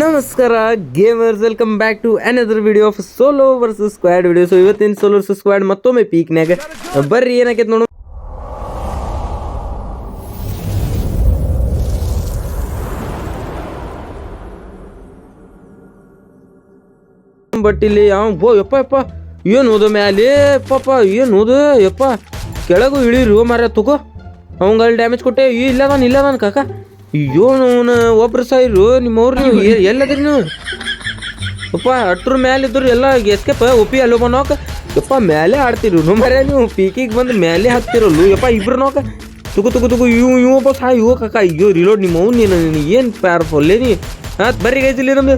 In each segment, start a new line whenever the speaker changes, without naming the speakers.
ನಮಸ್ಕಾರ gamers welcome back to another video of solo versus squad video so ಇವತ್ತಿನ solo versus squad ಮತ್ತೊಮ್ಮೆ ಪೀಕ್ನ್ಯಾಗ ಬರ್ರಿ ಏನಾಕೈತೆ ನೋಡು. ಬಟ್ ಇಲ್ಲಿ ಯಾವ ಬೋ, ಯಪ್ಪ ಯಪ್ಪ. ಏನು ಓದು ಮ್ಯಾಲೆ ಪಾಪ, ಏನು ಓದು? ಯಪ್ಪ. ಕೆಳಗೂ ಇಳಿರು ಮಾರ ತಗೋ. ಅವಂಗ ಅಲ್ಲಿ ಡ್ಯಾಮೇಜ್ ಕೊಟ್ಟೆ. ಈ ಇಲ್ಲದಾನ ಇಲ್ಲದಾನ ಕಾಕ. ಅಯ್ಯೋ ಅವನ ಒಬ್ರು ಸಾಯಿರು ನಿಮ್ಮವ್ರು ನೀವು ಎಲ್ಲದ್ರಿ ನೀವು? ಅಪ್ಪ ಅಟ್ರ ಮ್ಯಾಲೆ ಇದ್ರು ಎಲ್ಲ ಎಸ್ಕೇಪ ಉಪ್ಪಿ ಅಲ್ಲೋ ಬನ್ನೋಕ ಅಪ್ಪ ಮ್ಯಾಲೆ ಆಡ್ತಿರು. ನೋ ಮರ್ಯ ನೀವು ಪೀಕಿಗೆ ಬಂದು ಮೇಲೆ ಹಾಕ್ತಿರಲ್ಲು ಅಪ್ಪ ಇಬ್ರು ನೋಕ ತುಗು ತುಗು ತುಗು, ಇವು ಇವು ಬಸ್ ಸಾ ಇವು ಕಕ್ಕ ಅಯ್ಯೋ ರಿಲೋಡ್ ನಿಮ್ಮ ಅವ್ನು ನೀನು ಏನು ಪ್ಯಾರ್ಫುಲ್ ನೀ? ಹಾಂ, ಬರ್ರಿ ಗೈಸ್ ಇಲ್ಲಿ ನಮ್ದು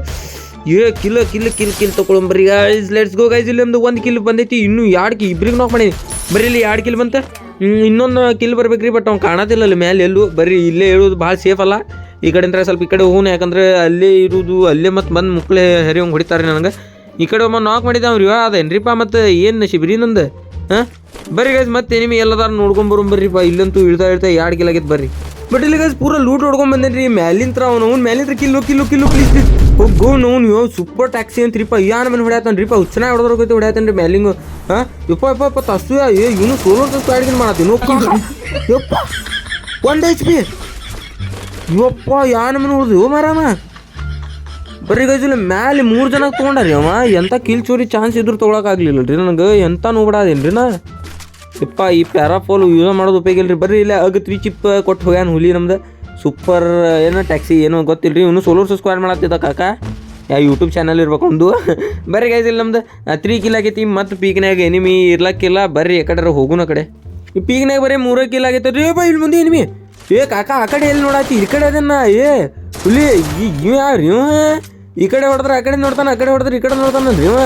ಏ ಕಿಲ್ ಕಿಲ್ ಕಿಲ್ ಕಿಲ್ ತೊಗೊಳಂಬ್ರಿ ಗೈಸ್ ಲೆಟ್ಸ್ ಗೋ ಗೈಸ್ ಇಲ್ಲಿ ನಮ್ದು ಒಂದು ಕಿಲ್ ಬಂದೈತಿ. ಇನ್ನು ಎರಡು ಕಿ ಇಬ್ರಿಗೆ ನೋಕ್ ಮಾಡೀನಿ. ಬರೀ ಇಲ್ಲಿ ಎರಡು ಕಿಲ್ ಬಂತ. ಇನ್ನೊಂದು ಕಿಲ್ ಬರ್ಬೇಕ್ರಿ ಬಟ್ ಅವ್ನು ಕಾಣತಿಲ್ಲ ಅಲ್ಲಿ ಮೇಲೆ ಎಲ್ಲೂ ಬರೀ ಇಲ್ಲೇ ಇರೋದು ಭಾಳ ಸೇಫ್ ಅಲ್ಲ. ಈ ಕಡೆಯಿಂದ ಸ್ವಲ್ಪ ಈ ಕಡೆ ಹೋಗೋಣ ಯಾಕಂದ್ರೆ ಅಲ್ಲೇ ಇರುವುದು ಅಲ್ಲೇ ಮತ್ತೆ ಬಂದು ಮುಕ್ಳೆ ಹರಿವಂಗೆ ಹೊಡಿತಾರೆ ನನಗೆ. ಈ ಕಡೆ ಒಮ್ಮ ನಾಕ್ ಮಾಡಿದ್ದೆ ಅವ್ರು ಇವ ಅದೇನ್ರಿಪ್ಪ ಮತ್ತು, ಏನು ಶಿಬಿರಿ ನಂದು? ಹಾಂ? ಬರ್ರಿ ಗೈಸ್ ಮತ್ತೆ ಎನಿಮಿ ಎಲ್ಲದಾರ ನೋಡ್ಕೊಂಬರು ಬರ್ರಿಪ್ಪ ಇಲ್ಲಂತೂ ಇಳ್ತಾ ಇಳ್ತಾ ಎರಡು ಕಿಲ್ ಆಗೈತೆ ಬರ್ರಿ. ಬಟ್ ಇಲ್ಲಿ ಗೈಸ್ ಪೂರ ಲೂಟ್ ಹೊಡ್ಕೊಂಡ್ ಬಂದೇನ್ರಿ. ಮ್ಯಾಲಿಂತ್ರ ಅವ್ನು ಅವ್ನು ಮ್ಯಾಲಿಂತ್ರ ಕಿಲ್ಲು ಕಿಲ್ಲು ಕಿಲ್ಲು ಪ್ಲೀಸ್ ಪ್ಲೀಸ್ ಹೋಗೋ ನೋವು ನೀವು ಸೂಪರ್ ಟ್ಯಾಕ್ಸಿ ಅಂತ್ರಿಪ್ಪ ಯಾನ ಮನೆ ಹೊಡ್ಯಾತನ್ರಿಪ್ಪ ಹುಚ್ಚನ ಹೊಡೆದ್ರೋಗೈತೆ ಹೊಡ್ಯಾತನ್ರಿ ಮ್ಯಾಲಿಂಗು ಹಾಂ? ಯಪ್ಪ ಯಪ್ಪ ಯಪ್ಪ, ತಸ್ಸು ಏ, ಇವನು ಸೋಲೋ ಮಾಡತ್ತೀನಿ ಯಪ್ಪ ಒಂದು ಎಚ್ ಪಿ ಇವಪ್ಪ ಯಾನ ಮನೆ ಹೊಡೆದು ಮಾರಾಮ. ಬರ್ರಿ ಇಲ್ಲಿ ಮ್ಯಾಲೆ ಮೂರು ಜನ ತೊಗೊಂಡಾರಿ ಅವ? ಎಂಥ ಕಿಲ್ ಚೂರಿ ಚಾನ್ಸ್ ಇದ್ರು ತೊಗೊಳಕ್ಕಾಗ್ಲಿಲ್ಲ ರೀ ನನಗೆ. ಎಂಥ ರೀ ನಾ? ಇಪ್ಪ, ಈ ಪ್ಯಾರಾಫೋಲ್ ಯೂಸ್ ಮಾಡೋದು ಉಪಯೋಗ ಇಲ್ರಿ. ಬರ್ರಿ ಇಲ್ಲ ಅಗ ತ್ರೀ ಚಿಪ್ ಕೊಟ್ಟು ಹೋಗ್ಯಾನ ಹುಲಿ ನಮ್ದು. ಸೂಪರ್ ಏನೋ ಟ್ಯಾಕ್ಸಿ ಏನೋ ಗೊತ್ತಿಲ್ಲ ರೀ ಇವನು ಸೋಲೋರ್ ಸ್ಕ್ವಾಡ್ ಮಾಡತ್ತಿದ್ದ ಕಾಕ. ಯಾ ಯೂಟ್ಯೂಬ್ ಚಾನಲ್ ಇರ್ಬೇಕು ಒಂದು. ಬರ್ರಿ ಗೈಸ್ ಇಲ್ಲಿ ನಮ್ದು ತ್ರೀ ಕಿಲ್ ಆಗೈತಿ ಮತ್ತು ಪೀಕ್ನ್ಯಾಗ ಎನಿಮಿ ಇರ್ಲಕ್ಕಿಲ್ಲ. ಬರ್ರಿ ಯಾಕಡೆ ಹೋಗುನ ಕಡೆ. ಈ ಪೀಕ್ನ್ಯಾಗ ಬರೀ ಮೂರೇ ಕಿಲ್ ಆಗೈತೆ ರೀ ಬಾ, ಇಲ್ಲಿ ಮುಂದೆ ಎನಿಮಿ ಏ, ಕಾಕ, ಆ ಕಡೆ ಎಲ್ಲಿ ನೋಡಾತಿ? ಈ ಕಡೆ ಅದನ್ನ. ಏ ಹುಲಿ ಇವ ಯಾರು? ಇವ ಈ ಕಡೆ ಹೊಡೆದ್ರೆ ಆ ಕಡೆ ನೋಡ್ತಾನೆ, ಆ ಕಡೆ ಹೊಡೆದ್ರೆ ಈ ಕಡೆ ನೋಡ್ತಾನೆ ಇವ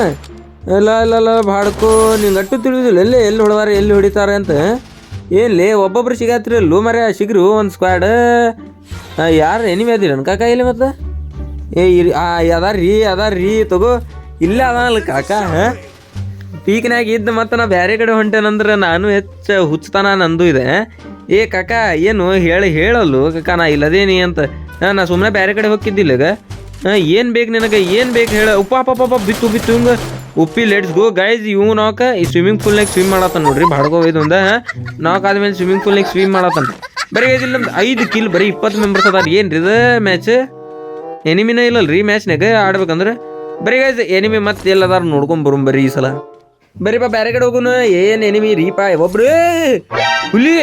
ಇಲ್ಲ ಇಲ್ಲ ಇಲ್ಲ ಬಾಡ್ಕೋ, ನಿಂಗೆ ಅಟ್ಟು ತಿಳಿದಿಲ್ಲ, ಎಲ್ಲಿ ಎಲ್ಲಿ ಹೊಡೆದಾರ, ಎಲ್ಲಿ ಹೊಡಿತಾರೆ ಅಂತ? ಏನ್ಲೇ ಒಬ್ಬೊಬ್ರು ಸಿಗಾತ್ರಿ ಮರ ಸಿಗ್ರು, ಒಂದು ಸ್ಕ್ವಾಡ್ ಯಾರು ಎನಿಮೆ ಅದಿರ ಕಾಕ ಇಲ್ಲಿ ಮತ್ತೆ? ಏ, ಇರಿ, ಆ ಅದಾರ ರೀ ಅದಾರ ರೀ ತಗೋ. ಇಲ್ಲೇ ಅದಾನಲ್ಲ ಕಾಕ ಪೀಕ್ನಾಗ ಇದ್ದು ಮತ್ತೆ ನಾ ಬೇರೆ ಕಡೆ ಹೊಂಟೇನಂದ್ರೆ ನಾನು ಹೆಚ್ಚು ಹುಚ್ಚತನ ನಂದು ಇದೆ ಏ, ಕಾಕ, ಏನು ಹೇಳಿ ಹೇಳಲ್ಲು, ಕಾಕ, ನಾ ಇಲ್ಲದೇನಿ ಅಂತ. ಹಾ, ನಾ ಸುಮ್ಮನೆ ಬೇರೆ ಕಡೆ ಹೋಗಿದ್ದಿಲ್ಲ ಈಗ. ಏನು ಬೇಕು ನಿನಗೆ? ಏನು ಬೇಕು ಹೇಳ? ಉಪ್ಪ ಪಾಪ ಬಿತ್ತು ಬಿತ್ತು ಹಿಂಗೆ. ಉಪ್ಪಿ ಲೆಟ್ಸ್ ಗೋ ಗೈಸ್ ಇವ್ ನಾಕ ಈ ಸ್ವಿಮ್ಮಿಂಗ್ ಪೂಲ್ನಾಗ ಸ್ವಿಮ್ ಮಾಡತ್ತಾನ ನೋಡ್ರಿ ಬಾಡ್ಕೋ ಇದೊಂದ ನಾಕ್ ಆದ್ಮೇಲೆ ಸ್ವಿಮ್ಮಿಂಗ್ ಪೂಲ್ನಾಗ ಸ್ವಿಮ್ ಮಾಡತ್ತಾನ. ಬರೀ ಗೈಸ್ ಐದು ಕಿಲ್ ಬರೀ ಇಪ್ಪತ್ತು ಮೆಂಬರ್ಸ್ ಅದಾರ. ಏನ್ರಿ ಇದು ಮ್ಯಾಚ್ ಎನಿಮಿನ ಇಲ್ಲಲ್ರಿ ಮ್ಯಾಚ್ನಾಗ ಆಡ್ಬೇಕಂದ್ರೆ? ಬರೀ ಗೈಸ್ ಎನಿಮಿ ಮತ್ತೆ ಎಲ್ಲದಾರ ನೋಡ್ಕೊಂಡ್ ಬರೋಮ್ ಬರೀ ಈ ಸಲ. ಬರಿ ಬಾ ಬೇರೆ ಕಡೆ ಹೋಗುನು. ಏನ್ ಎನಿಮಿ ರೀಪಾ ಒಬ್ರು. ಹುಲಿ.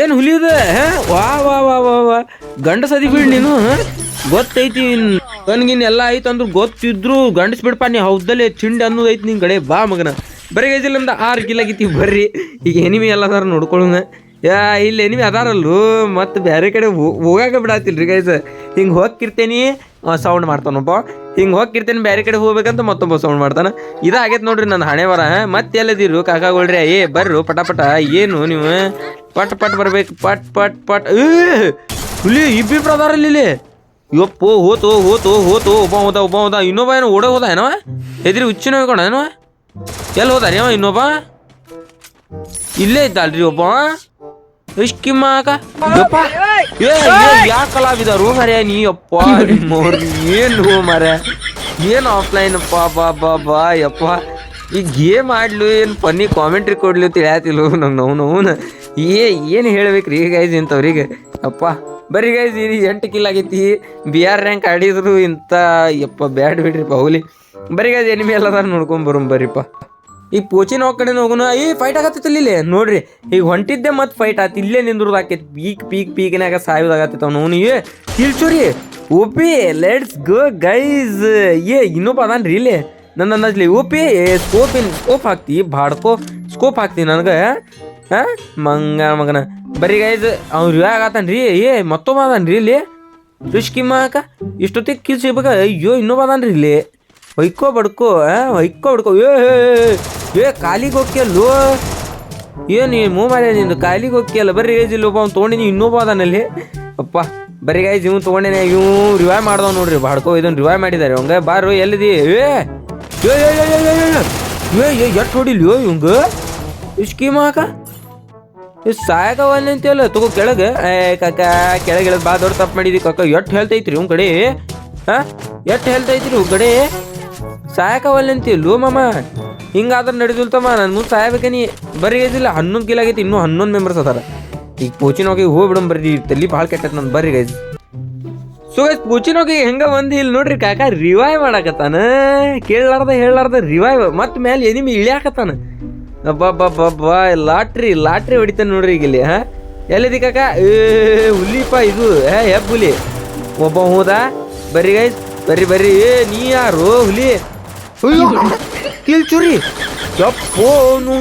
ಏನ್ ಹುಲಿದ? ಹಾ? ವಾ ವಾ ವಾ ವಾ ವಾ. ಗಂಡ ಸದಿ ಬಿಡ್ ನೀನು? ಗೊತ್ತೈತಿ ನನ್ಗಿನ್ ಎಲ್ಲ ಆಯ್ತು ಅಂದ್ರೆ ಗೊತ್ತಿದ್ರು ಗಂಡಸ್ ಬಿಡ್ಪ ನೀ ಹೌದಲ್ಲೇ ಚಿಂಡಿ ಅನ್ನೋದು ಐತಿ ನಿನ್ ಕಡೆ, ಬಾ ಮಗನ. ಬರೀ ಗೈಜಿಲ್ಲ ನಮ್ದು ಆರು ಆಗಿತಿ ಬರ್ರಿ. ಈಗ ಎನಿಮಿ ಎಲ್ಲದಾರ ನೋಡ್ಕೊಳ್ಳೋಣ ಯಾ, ಇಲ್ಲಿ ಎನಿಮಿ ಅದಾರಲ್ಲೂ ಮತ್ತೆ ಬೇರೆ ಕಡೆ ಹೋಗಾಕ ಬಿಡಾತಿಲ್ರಿ ಗೈಸ್ ಹಿಂಗೆ ಹೋಗ್ತಿರ್ತೇನಿ ಸೌಂಡ್ ಮಾಡ್ತಾನಪ್ಪ ಹಿಂಗೆ ಹೋಗ್ತಿರ್ತೇನೆ ಬೇರೆ ಕಡೆ ಹೋಗ್ಬೇಕಂತ ಮತ್ತೊಬ್ಬ ಸೌಂಡ್ ಮಾಡ್ತಾನ. ಇದಾಗೈತೆ ನೋಡ್ರಿ ನನ್ನ ಹಣೆ ಬರ ಮತ್ತೆ ಎಲ್ಲದಿರು ಕಾಕಾಗೊಳ್ರಿ ಏ, ಬರ್ರು ಪಟ ಪಟ ಏನು ನೀವು? ಪಟ್ ಪಟ್ ಬರ್ಬೇಕು. ಪಟ್ ಪಟ್ ಪಟ್. ಹುಲಿ, ಇಬ್ಬಿಬ್ರು ಅದಾರಲ್ಲಿ ಇಲ್ಲಿ. ಯಪ್ಪೋ, ಹೋತು ಹೋತು ಹೋತು. ಒಬ್ಬ ಹೋದ ಒಬ್ಬ ಹೋದ. ಇನ್ನೊಬ್ಬ ಏನೋ ಓಡ ಹೋದ ಏನೋ ಎದ್ರಿ ಹುಚ್ಚಿನ ಹೋಗೋಣ ಏನೋ ಎಲ್ಲಿ ಹೋದ ರೀ ಇನ್ನೊಬ್ಬ? ಇಲ್ಲೇ ಇದ್ದಲ್ರಿ ಒಬ್ಬ. ಏ ಯಾ ಕಲಾವಿದರು ಮರ್ಯ ನೀ ಅಪ್ಪ ಏನು ಮರ ಏನು ಆಫ್ಲೈನ್ ಅಪ್ಪ ಬಾ ಬಾ ಬಾ ಯಪ್ಪ. ಈ ಗೇಮ್ ಆಡ್ಲು ಏನು ಫನ್ನಿ ಕಾಮೆಂಟ್ರಿ ಕೊಡ್ಲು ತಿಳಿಯತಿಲ್ಲು ನಂಗೆ ನೋವು ನೋವು ಏ ಏನು ಹೇಳ್ಬೇಕ್ರಿ ಗೈಸ್ ಇಂಥವ್ರಿಗೆ? ಅಪ್ಪ ಬರ್ರಿ ಗೈಸ್ ಈ ಎಂಟು ಕಿಲ್ ಆಗೈತಿ. ಬಿ ಆರ್ ರ್ಯಾಂಕ್ ಆಡಿದ್ರು ಇಂಥ ಯಪ್ಪ ಬ್ಯಾಡ್ ಬಿಡ್ರಿ ಪೌಲಿ ಬರ್ರಿ ಗೈಸ್ ಎನಿಮಿ ಎಲ್ಲದಾರು ನೋಡ್ಕೊಂಡ್ ಬರೋಮ್ ಬರ್ರಿಪ್ಪ. ಈಗ ಪೋಚಿನ ಕಡೆ ಹೋಗೋಣ ಏ ಫೈಟ್ ಆಗತ್ತಿಲ್ಲ ಇಲ್ಲಿ? ನೋಡ್ರಿ, ಈಗ ಹೊಂಟಿದ್ದೆ ಮತ್ತೆ ಫೈಟ್ ಆತ. ಇಲ್ಲೇ ನಿಂದ್ರದ್ ಆಕೈತಿ. ಪೀಕ್ ಪೀಕ್ ಪೀಕ್ನಾಗ ಅವನು. ಅವ್ನು, ಏ ಕಿಲ್ಚುರಿ ಓಪಿ ಲೆಟ್ಸ್ ಗೋ ಗೈಸ್ ಏ, ಇನ್ನೊಬ್ಬ ರೀ ಇಲ್ಲಿ. ನನ್ನ ಅಂದಾಜ್ಲಿ ಓಪಿ ಸ್ಕೋಪ್ ಇನ್ ಸ್ಕೋಪ್ ಹಾಕ್ತಿ ಬಾಡ್ಕೋ ಸ್ಕೋಪ್ ಹಾಕ್ತಿ ನನಗೆ. ಹಾಂ ಮಂಗ, ಮಗನ. ಬರೀ ಗೈಸ್ ಅವ್ರು ಆಗತ್ತಾನ ರೀ ಏ, ಮತ್ತೊಬ್ಬ ರೀ ಇಲ್ಲಿ. ರಿಷ್ಕಿಮ್ಮ ಅಕ್ಕ. ಇಷ್ಟೊತ್ತಿಗೆ ಕಿಲ್ ಸಿಗ್ಬೇಕ. ಅಯ್ಯೋ, ಇನ್ನೊಬ್ಬ ರೀ ಇಲ್ಲಿ. ಹೊಯ್ಕೋ ಬಡ್ಕೋ ಹೊಯ್ಕೋ ಬಡ್ಕೋ. ಏ. ಏ, ಕಾಲಿಗೆ ಹೋಗ್ಯಲ್ಲೋ ಏನು ಮೂ ಮಾರ್ಯ ನಿಂದು ಕಾಲಿಗೆ ಹೋಗ್ಯಲ್ಲ ಬರ್ರಿ ಇಲ್ಲಿ ಒಬ್ಬ ಅವ್ನು ತೊಗೊಂಡಿನಿ ಇನ್ನೊಬ್ಬ ಅದಾನಲ್ಲಿ. ಅಪ್ಪ ಬರಿ ಗೈಸ್ ಇವ್ನು ತೊಗೊಂಡೇನೆ ಇವ್ ರಿವೈವ್ ಮಾಡ್ದವ್ ನೋಡ್ರಿ. ಬಾಡ್ಕೋ ಇದನ್ನು ರಿವೈವ್ ಮಾಡಿದ್ದಾರೆ. ಅವಂಗ ಬಾರು ಎಲ್ಲಿದಿ? ಏ ಏ ಏ ಎಟ್ ಹೊಡಿಲ್ಯೋ ಇವಂಗ? ಇಷ್ಕೀಮ ಹಾಕ? ಸಾಯಕವಲ್ಲ ಅಂತೀವಲ್ಲ ತಗೋ ಕೆಳಗೆ. ಏ ಕಾಕ ಕೆಳಗೆ ಬಾ ದೊಡ್ಡ ತಪ್ಪು ಮಾಡಿದಿ ಕಾಕ. ಎಟ್ ಹೇಳ್ತೈತ್ರಿ ಇವ್ ಕಡೆ? ಹಾ? ಎಷ್ಟು ಹೆಲ್ತ್ ಐತ್ರಿ ಕಡೆ? ಸಾಯಕವಲ್ಲ ಅಂತೀಲ್ಲೋ ಮಾಮ? ಹಿಂಗಾದ್ರೆ ನಡೆದಿಲ್ತಮ್ಮ ನನ್ನ ಮುಂದೆ ಸಾಯಬೇಕನಿ ಬರೀ ಇದಿಲ್ಲ ಹನ್ನೊಂದು ಕಿಲ್ ಆಗೈತಿ, ಇನ್ನೂ ಹನ್ನೊಂದು ಮೆಂಬರ್ಸ್ ಅದಾರ. ಈಗ ಪೋಚಿನೋಗಿ ಹೋಗ್ಬಿಡಮ್ ಬರ್ರಿ ತಲ್ಲಿ ಭಾಳ ಕೆಟ್ಟ ನನ್ನ ಬರ್ರಿ ಗೈಸ್ ಸೊ ಗೈಸ್ ಪೂಚಿನೋಗಿ ಹೆಂಗ ಬಂದು ಇಲ್ಲಿ ನೋಡ್ರಿ ಕಾಕ ರಿವೈವ್ ಮಾಡಾಕತ್ತಾನ. ಕೇಳಲಾರ್ದ ಹೇಳಲಾರ್ದ ರಿವೈವ್ ಮತ್ತೆ ಮೇಲೆ ಎನಿಮಿ ಇಳಿಯಾಕತ್ತಾನ. ಲಾಟ್ರಿ ಲಾಟ್ರಿ ಹೊಡಿತಾನೆ ನೋಡ್ರಿ ಈಗ ಇಲ್ಲಿ, ಹಾ? ಎಲ್ಲಿದೆ ಕಾಕ? ಏ ಇದು. ಏ ಹುಲಿ ಒಬ್ಬ ಹೋದ, ಬರ್ರಿ ಗೈಸ್ ಬರ್ರಿ ಬರ್ರಿ. ಏ, ನೀ ಯಾರು ಹುಲಿ? ಅಯ್ಯೋ ಕಿಲ್ ಚೂರಿ ಯಪ್ಪೋ, ಅವನು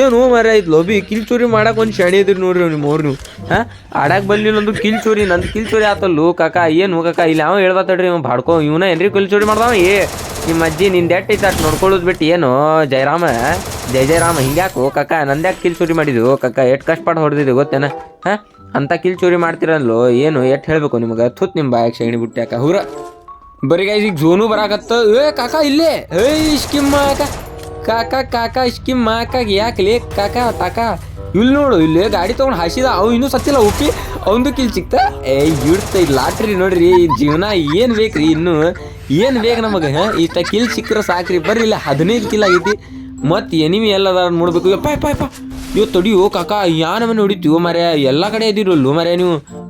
ಏನು ಮರ ಐತ್ ಲೋಬಿ ಕಿಲ್ ಚೋರಿ ಮಾಡಕ್ ಒಂದು ಶಣಿ ಇದ್ರಿ ನೋಡ್ರಿ ನಿಮ್ಮ ನೀವು ಹಾ? ಆಡಾಕ್ ಬಂದಿಲ್ಲ ಒಂದು ಕಿಲ್ಚುರಿ, ನಂದು ಕಿಲ್ಚುರಿ ಆತಲ್ಲೂ. ಕಾಕ, ಏನು ಕಾಕ, ಇಲ್ಲಿ ಅವ ಹೇಳ್ಬತ್ತಡ್ರಿ ಇವ್ ಬಾಡ್ಕೋ ಇವನ ಏನ್ರಿ ಕಿಲ್ ಮಾಡ್ದವ ಏ? ನಿಮ್ಮ ಅಜ್ಜಿ ನಿಂದ ಎಟ್ ಐತೆ ನೋಡ್ಕೊಳ್ಳೋದು ಬಿಟ್ಟು ಏನು? ಜಯರಾಮ, ಜಯ ಜಯರಾಮ, ಹಿಂಗ್ಯಾಕು? ಕಾಕ ನಂದ್ಯಾಕೆ ಕಿಲ್ ಚೂರಿ ಮಾಡಿದ್ವು ಕಾಕ, ಎಷ್ಟು ಕಷ್ಟಪಟ್ಟು ಹೊಡೆದಿದ್ದು ಗೊತ್ತೇನ? ಹಾ? ಅಂತ ಕಿಲ್ ಮಾಡ್ತಿರಲ್ಲೋ ಮಾಡ್ತೀರಲ್ಲೋ ಏನು ಎಟ್ ಹೇಳಬೇಕು ನಿಮಗೆ? ಥುತ್ ನಿಮ್ಮ ಬಾಯಕ್ಕೆ ಶಗಣಿ ಬಿಟ್ಟು ಯಾಕ ಹುರ. ಬರೀ ಗೈಸ್ ಈಗ ಝೋನು ಬರಾಕತ್ತ. ಏ, ಕಾಕ, ಇಲ್ಲೇ. ಏ, ಇಷ್ಕಿಮ್ ಮಾಕ. ಕಾಕ ಕಾಕ, ಇಷ್ಕಿಮ್ ಮಾಕ. ಯಾಕಲೇ ಕಾಕ, ತಾಕ. ಇಲ್ಲಿ ನೋಡು ಇಲ್ಲಿ ಗಾಡಿ ತಗೊಂಡು ಹಾಸಿದ. ಅವು ಇನ್ನೂ ಸತ್ತಿಲ್ಲ, ಉಪ್ಪಿ. ಅವಂದು ಕಿಲ್ ಸಿಕ್ತ ಏ, ಇಡ್ತ ಇದು ಲಾಟ್ರಿ ನೋಡ್ರಿ ಜೀವನ ಏನು ಬೇಕ್ರಿ ಇನ್ನು? ಏನು ಬೇಕು ನಮಗೆ, ಹಾಂ? ಇಷ್ಟ ಕಿಲ್ ಸಿಕ್ಕರೆ ಸಾಕ್ರಿ. ಬರ್ರಿ, ಇಲ್ಲ ಹದಿನೈದು ಕಿಲ್ ಆಗೈತಿ. ಮತ್ತು ಎನಿಮಿ ಎಲ್ಲದ ನೋಡ್ಬೇಕು. ಪಾಯ್ ಯಪ್ಪ ಯಪ್ಪ. ಇವ್ ತಡಿಯೋ, ಕಾಕ, ಯಾನ ಮನೆ ಹೊಡಿತೀವೋ ಮರೆ ಎಲ್ಲ ಕಡೆ ಇದ್ದೀರಲ್ಲೋ ಮರೆ ನೀವು.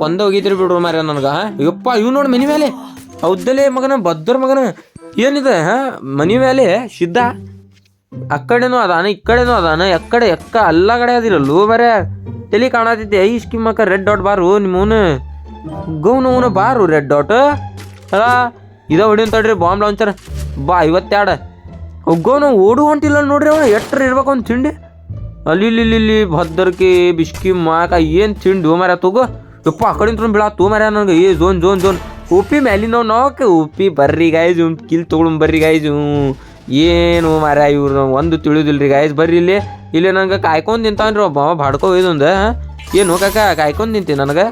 ಕೊಂದ ಹೋಗಿದ್ರಿ ಬಿಡ್ರು ಮಾರ್ಯ ನನಗೆ ಯಪ್ಪ, ಇವ್ ನೋಡಿ ಮನಿ ಮೇಲೆ ಹೌದಲೇ ಮಗನ, ಬದ್ದರ ಮಗನ. ಏನಿದೆ, ಹಾಂ? ಮನಿ ಮೇಲೆ ಸಿದ್ಧ. ಆ ಕಡೆನೂ ಅದಾನ ಈ ಕಡೆನೂ ಅದಾನ, ಎಕ್ಕಡೆ, ಎಕ್ಕ ಎಲ್ಲ ಕಡೆ ಅದಿಲ್ಲ ಲೋ ಬರೇ ತಲೆ ಕಾಣತೈತಿ ಐ ಸ್ಕಿಮ್ಮಕ್ಕ ರೆಡ್ ಡಾಟ್ ಬಾರು ನಿಮ್ಮ ಗೌನು ಅವನು ಬಾರು, ರೆಡ್ ಡಾಟ್. ಅಲ್ಲ, ಇದ ಹೊಡಿಯನ್ ತಡ್ರಿ ಬಾಂಬ್ ಲಾಂಚರ್. ಬಾ ಇವತ್ತೆರಡು ಒಗ್ಗೋನು ಓಡು ಹೊಂಟಿಲ್ಲ ನೋಡ್ರಿ ಅವ ಎಟ್ರ ಇರ್ಬೇಕು ಅಂತ ತಿಂಡಿ. ಅಲ್ಲಿ ಭದ್ರಕಿ ಬಿಸ್ಕಿ ಮಾಕ ಏನು ತಿಂಡು ಮಾರ ತಗೋ? ಯಪ್ಪ, ಆ ಕಡೆ ತೂ ಮರ ನನಗೆ? ಏ, ಜೋನ್ ಜೋನ್ ಜೋನ್. ಉಪ್ಪಿ ಮ್ಯಾಲಿನವ್ ನೋಕೆ ಉಪ್ಪಿ ಬರ್ರಿ ಗಾಯ್ಸ್ ಕಿಲ್ ತೊಗೊಳು ಬರ್ರಿ ಇವ್ ಏನು ಮರ ಇವ್ರು ಒಂದು ತಿಳಿದಿಲ್ರಿ ಗಾಯ್ಸ್ ಬರ್ರಿ ಇಲ್ಲಿ. ಇಲ್ಲಿ ನಂಗೆ ಕಾಯ್ಕೊಂಡು ನಿಂತಾನ್ರಿ. ಒಬ್ಬ ಬಾಡ್ಕೋ ಇದೊಂದು ಏನು ಕಾಕ, ಕಾಯ್ಕೊಂಡು ನಿಂತಿ ನನಗೆ?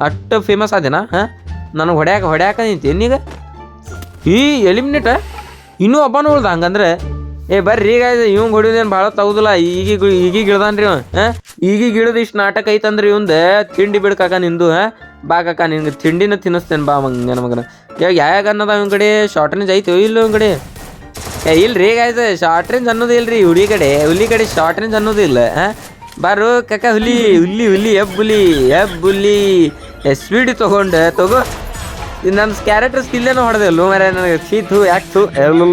ಅಷ್ಟು ಫೇಮಸ್ ಆದೇನಾ ಹಾಂ? ನನಗೆ ಹೊಡ್ಯಾಕ ಹೊಡ್ಯಾಕ ನಿಂತೀನಿ ಈಗ ಈ ಎಲಿಮಿನೇಟ ಇನ್ನೂ ಒಬ್ಬನ ಉಳ್ದ ಹಂಗಂದ್ರೆ ಏ, ಬರ್ರಿ ಈಗ ಇವಂಗ್ ಹೊಡಿಯೋದೇನು ಭಾಳ ತಗುದಿಲ್ಲ ಈಗ ಈಗೀಗ ಇಳ್ದಾನ್ರಿ ಇವ ಹಾಂ? ಈಗೀಗ ಇಳಿದು ಇಷ್ಟು ನಾಟಕ ಐತಂದ್ರೆ ಇವಂದ ತಿಂಡಿ ಬಿಡ್ಕಾಕ ನಿಂದು, ಹಾಂ? ಬಾ ಕಾಕ ನಿನ್ಗೆ ತಿಂಡಿನ ತಿನ್ನಿಸ್ತೇನೆ ಬಾ ಮಂಗ ನನ್ನ ಮಗನ. ಇವಾಗ ಯಾವ ಅನ್ನೋದು ಅವನ ಕಡೆ? ಶಾರ್ಟ್ ರೇಂಜ್ ಐತಿ ಇಲ್ಲ ಅವನ ಕಡೆ? ಏ, ಇಲ್ರಿ ಶಾರ್ಟ್ ರೇಂಜ್ ಅನ್ನೋದು ಇಲ್ರಿ ಹುಲಿ ಕಡೆ. ಹುಲಿ ಕಡೆ ಶಾರ್ಟ್ ರೇಂಜ್ ಅನ್ನೋದು ಇಲ್ಲ, ಹಾಂ? ಬಾರು ಕಾಕ, ಹುಲಿ ಹುಲಿ ಹುಲಿ, ಎಬ್ ಹುಲಿ ಎಬ್ ಹುಲಿ. ಎಸ್ ಡಿ ತಗೊಂಡೆ, ತಗೋ. ನನ್ನ ಕ್ಯಾರೆಕ್ಟರ್ ಸ್ಕಿಲ್ ಏನೋ ಹೊಡೆದೆ ಅಲ್ಲೂ ಮರ ನನಗೆ ಸೀತು ಯಾಕೆ ಎಲ್ಲೂ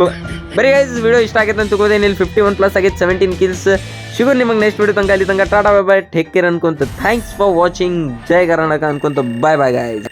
ಬರೀ ಗೈಸ್ ವಿಡಿಯೋ ಇಷ್ಟ ಆಗೈತೆ ಅಂತ ಇಲ್ಲಿ ಫಿಫ್ಟಿ ಒನ್ ಪ್ಲಸ್ ಆಗಿತ್ತು ಸೆವೆಂಟೀನ್ ಕಿಲ್ಸ್ ಶುಗರ್ ನಿಮಗೆ ನೆಕ್ಸ್ಟ್ ವಿಡಿಯೋ ತನಕ ಅಲ್ಲಿ ತನಕ tata bye bye take care ಅನ್ಕೊಂತ. Thanks for watching ಜೈ ಕರ್ನಾಟಕ ಅನ್ಕೊಂತ. Bye bye guys